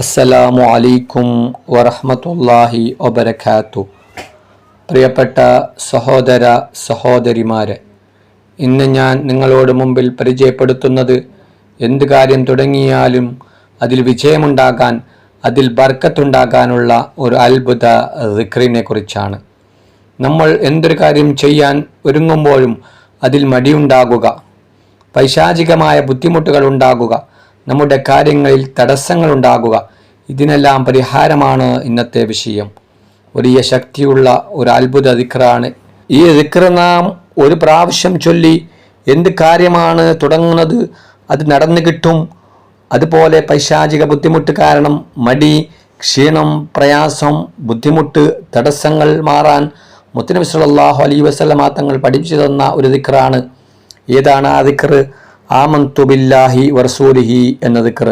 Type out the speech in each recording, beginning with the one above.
അസ്സലാമു അലൈക്കും വറഹ്മത്തുള്ളാഹി വബറകാത്തു. പ്രിയപ്പെട്ട സഹോദര സഹോദരിമാരെ ഇന്ന് ഞാൻ നിങ്ങളോട് മുമ്പിൽ പരിചയപ്പെടുത്തുന്നത് എന്ത് കാര്യം തുടങ്ങിയാലും അതിൽ വിജയമുണ്ടാകാൻ അതിൽ ബർക്കത്തുണ്ടാകാനുള്ള ഒരു അത്ഭുത റിക്രിനെ കുറിച്ചാണ്. നമ്മൾ എന്തൊരു കാര്യം ചെയ്യാൻ ഒരുങ്ങുമ്പോഴും അതിൽ മടിയുണ്ടാകുക പൈശാചികമായ ബുദ്ധിമുട്ടുകൾ ഉണ്ടാകുക നമ്മുടെ കാര്യങ്ങളിൽ തടസ്സങ്ങൾ ഉണ്ടാകുക ഇതിനെല്ലാം പരിഹാരമാണ് ഇന്നത്തെ വിഷയം. വലിയ ശക്തിയുള്ള ഒരു അത്ഭുത ദിക്റാണ്. ഈ ദിക്ര നാം ഒരു പ്രാവശ്യം ചൊല്ലി എന്ത് കാര്യമാണ് തുടങ്ങുന്നത് അത് നടന്നു കിട്ടും. അതുപോലെ പൈശാചിക ബുദ്ധിമുട്ട് കാരണം മടി ക്ഷീണം പ്രയാസം ബുദ്ധിമുട്ട് തടസ്സങ്ങൾ മാറാൻ മുത്തനബി സല്ലല്ലാഹു അലൈഹി വസല്ലമ തങ്ങൾ പഠിപ്പിച്ചു തന്ന ഒരു ദിക്റാണ്. ഏതാണ് ആ ദിക്ർ ആമന്തു ബില്ലാഹി വറസൂലിഹി എന്ന ദിക്ർ.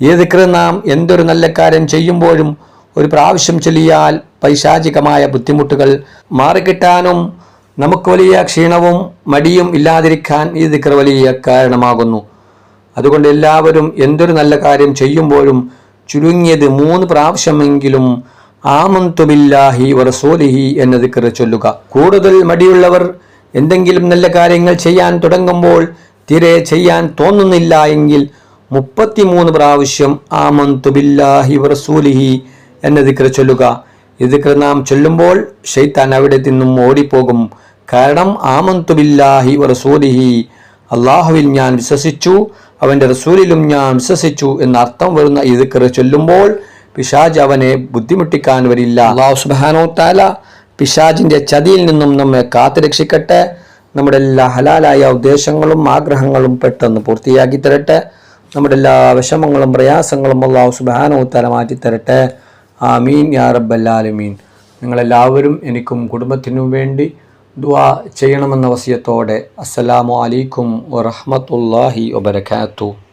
ഈ ദിക്ർ നാം എന്തൊരു നല്ല കാര്യം ചെയ്യുമ്പോഴും ഒരു പ്രാവശ്യം ചൊല്ലിയാൽ പൈശാചികമായ ബുദ്ധിമുട്ടുകൾ മാറിക്കിട്ടാനും നമുക്ക് വലിയ ക്ഷീണവും മടിയും ഇല്ലാതിരിക്കാൻ ഈ ദിക്ർ വലിയ കാരണമാകുന്നു. അതുകൊണ്ട് എല്ലാവരും എന്തൊരു നല്ല കാര്യം ചെയ്യുമ്പോഴും ചുരുങ്ങിയത് മൂന്ന് പ്രാവശ്യമെങ്കിലും ആമന്തു ബില്ലാഹി വറസൂലിഹി എന്ന ദിക്ർ ചൊല്ലുക. കൂടുതൽ മടിയുള്ളവർ എന്തെങ്കിലും നല്ല കാര്യങ്ങൾ ചെയ്യാൻ തുടങ്ങുമ്പോൾ തീരെ ചെയ്യാൻ തോന്നുന്നില്ല എങ്കിൽ മുപ്പത്തിമൂന്ന് പ്രാവശ്യം ആമന്തു ബില്ലാഹി വറസൂലിഹി എന്ന ദിക്ർ ചൊല്ലുക. ഈ നാം ചൊല്ലുമ്പോൾ ഷെയ്ത്താൻ അവിടെ നിന്നും ഓടിപ്പോകും. കാരണം ആമന്തു ബില്ലാഹി വറസൂലിഹി അള്ളാഹുവിൽ ഞാൻ വിശ്വസിച്ചു അവന്റെ റസൂലിലും ഞാൻ വിശ്വസിച്ചു എന്ന അർത്ഥം വരുന്ന ഈ ദിക്ർ ചൊല്ലുമ്പോൾ പിശാജ് അവനെ ബുദ്ധിമുട്ടിക്കാൻ വരില്ല. അള്ളാഹു സുബാനോ താല പിശാജിന്റെ ചതിയിൽ നിന്നും നമ്മെ കാത്തുരക്ഷിക്കട്ടെ. നമ്മുടെ എല്ലാ ഹലാലായ ഉദ്ദേശങ്ങളും ആഗ്രഹങ്ങളും പെട്ടെന്ന് പൂർത്തിയാക്കി തരട്ടെ. നമ്മുടെ എല്ലാ വിഷമങ്ങളും പ്രയാസങ്ങളും അള്ളാഹു സുബാനോ തല മാറ്റി തരട്ടെ. ആമീൻ യാ യാറബല്ലാലുമീൻ നിങ്ങളെല്ലാവരും എനിക്കും കുടുംബത്തിനും വേണ്ടി ദുവാ ചെയ്യണമെന്ന വസിയത്തോടെ അസ്സലാമു അലൈക്കും വറഹമത്തല്ലാഹി വബറകാതുഹു